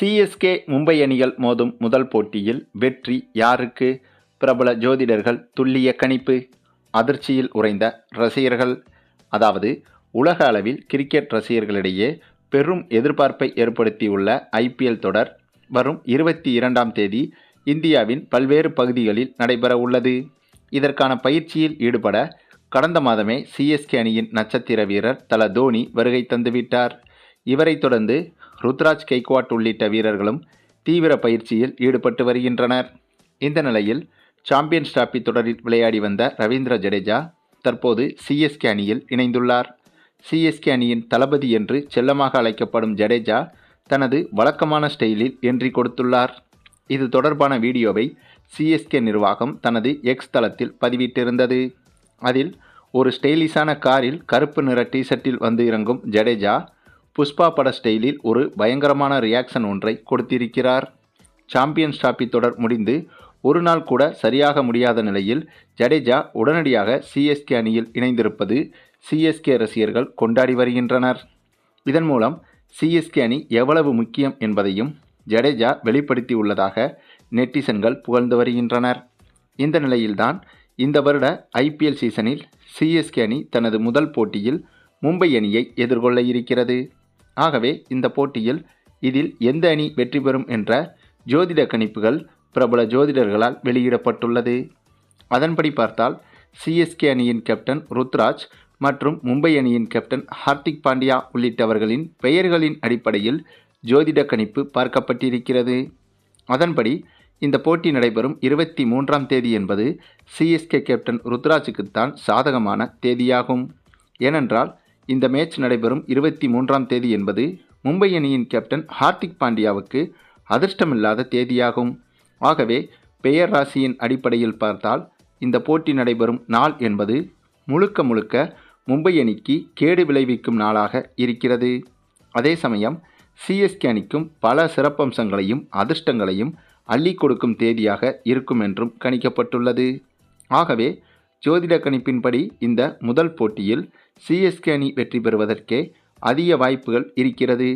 CSK Mumbai அணிகள் மோதும் முதல் போட்டியில் வெற்றி யாருக்கு? பிரபல ஜோதிடர்கள் துல்லிய கணிப்பு அதிர்ச்சியில் உறைந்த ரசிகர்கள் அதாவது உலக அளவில் கிரிக்கெட் ரசிகர்களிடையே பெரும் எதிர்பார்ப்பை ஏற்படுத்தியுள்ள ஐபிஎல் தொடர் வரும் இருபத்தி இரண்டாம் தேதி இந்தியாவின் பல்வேறு பகுதிகளில் நடைபெற உள்ளது. இதற்கான பயிற்சியில் ஈடுபட கடந்த மாதமே சிஎஸ்கே அணியின் நட்சத்திர வீரர் தல தோனி வருகை தந்துவிட்டார். இவரைத் தொடர்ந்து ருத்ராஜ் கெய்க்வாட் உள்ளிட்ட வீரர்களும் தீவிர பயிற்சியில் ஈடுபட்டு வருகின்றனர். இந்த நிலையில் சாம்பியன்ஸ் டிராபி தொடரில் விளையாடி வந்த ரவீந்திர ஜடேஜா தற்போது சிஎஸ்கே அணியில் இணைந்துள்ளார். சிஎஸ்கே அணியின் தளபதி என்று செல்லமாக அழைக்கப்படும் ஜடேஜா தனது வழக்கமான ஸ்டைலில் என்றி கொடுத்துள்ளார். இது தொடர்பான வீடியோவை சிஎஸ்கே நிர்வாகம் தனது எக்ஸ் தளத்தில் பதிவிட்டிருந்தது. அதில் ஒரு ஸ்டைலிஷான காரில் கருப்பு நிற டிஷர்ட்டில் வந்து இறங்கும் ஜடேஜா புஷ்பா பட ஸ்டைலில் ஒரு பயங்கரமான ரியாக்ஷன் ஒன்றை கொடுத்திருக்கிறார். சாம்பியன்ஸ் டிராபி தொடர் முடிந்து ஒரு நாள் கூட சரியாக முடியாத நிலையில் ஜடேஜா உடனடியாக சிஎஸ்கே அணியில் இணைந்திருப்பது சிஎஸ்கே ரசிகர்கள் கொண்டாடி வருகின்றனர். இதன் மூலம் சிஎஸ்கே அணி எவ்வளவு முக்கியம் என்பதையும் ஜடேஜா வெளிப்படுத்தியுள்ளதாக நெட்டிசன்கள் புகழ்ந்து வருகின்றனர். இந்த நிலையில்தான் இந்த வருட ஐபிஎல் சீசனில் சிஎஸ்கே அணி தனது முதல் போட்டியில் மும்பை அணியை எதிர்கொள்ள இருக்கிறது. ஆகவே இந்த போட்டியில் இதில் எந்த அணி வெற்றி பெறும் என்ற ஜோதிட கணிப்புகள் பிரபல ஜோதிடர்களால் வெளியிடப்பட்டுள்ளது. அதன்படி பார்த்தால் சிஎஸ்கே அணியின் கேப்டன் ருத்ராஜ் மற்றும் மும்பை அணியின் கேப்டன் ஹார்திக் பாண்டியா உள்ளிட்டவர்களின் பெயர்களின் அடிப்படையில் ஜோதிட கணிப்பு பார்க்கப்பட்டிருக்கிறது. அதன்படி இந்த போட்டி நடைபெறும் இருபத்தி மூன்றாம் தேதி என்பது சிஎஸ்கே கேப்டன் ருத்ராஜுக்குத்தான் சாதகமான தேதியாகும். ஏனென்றால் இந்த மேட்ச் நடைபெறும் இருபத்தி மூன்றாம் தேதி என்பது மும்பை அணியின் கேப்டன் ஹார்திக் பாண்டியாவுக்கு அதிர்ஷ்டமில்லாத தேதியாகும். ஆகவே பெயர் ராசியின் அடிப்படையில் பார்த்தால் இந்த போட்டி நடைபெறும் நாள் என்பது முழுக்க முழுக்க மும்பை அணிக்கு கேடு விளைவிக்கும் நாளாக இருக்கிறது. அதே சமயம் சிஎஸ்கே அணிக்கும் பல சிறப்பம்சங்களையும் அதிர்ஷ்டங்களையும் அள்ளி கொடுக்கும் தேதியாக இருக்கும் என்றும் கணிக்கப்பட்டுள்ளது. ஆகவே ஜோதிட கணிப்பின்படி இந்த முதல் போட்டியில் சிஎஸ்கே அணி வெற்றி பெறுவதற்கே அதிக வாய்ப்புகள் இருக்கிறது.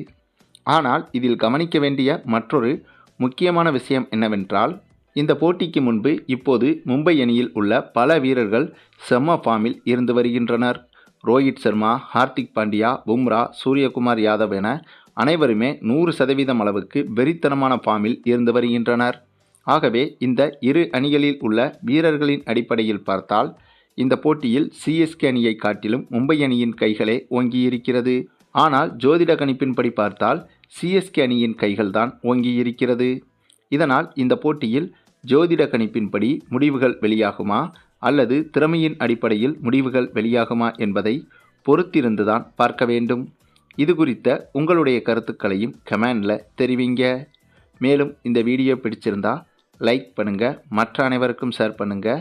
ஆனால் இதில் கவனிக்க வேண்டிய மற்றொரு முக்கியமான விஷயம் என்னவென்றால் இந்த போட்டிக்கு முன்பு இப்போது மும்பை அணியில் உள்ள பல வீரர்கள் செம்ம ஃபார்மில் இருந்து வருகின்றனர். ரோஹித் சர்மா ஹார்திக் பாண்டியா பும்ரா சூரியகுமார் யாதவ் என அனைவருமே நூறு சதவீதம் அளவுக்கு வெறித்தனமான ஃபார்மில் இருந்து வருகின்றனர். ஆகவே இந்த இரு அணிகளில் உள்ள வீரர்களின் அடிப்படையில் பார்த்தால் இந்த போட்டியில் சிஎஸ்கே அணியை காட்டிலும் மும்பை அணியின் கைகளே ஓங்கியிருக்கிறது. ஆனால் ஜோதிட கணிப்பின்படி பார்த்தால் சிஎஸ்கே அணியின் கைகள்தான் ஓங்கியிருக்கிறது. இதனால் இந்த போட்டியில் ஜோதிட கணிப்பின்படி முடிவுகள் வெளியாகுமா அல்லது திறமையின் அடிப்படையில் முடிவுகள் வெளியாகுமா என்பதை பொறுத்திருந்துதான் பார்க்க வேண்டும். இது குறித்த உங்களுடைய கருத்துக்களையும் கமெண்டில் தெரிவிங்க. மேலும் இந்த வீடியோ பிடிச்சிருந்தா லைக் பண்ணுங்கள் மற்ற அனைவருக்கும் ஷேர் பண்ணுங்கள்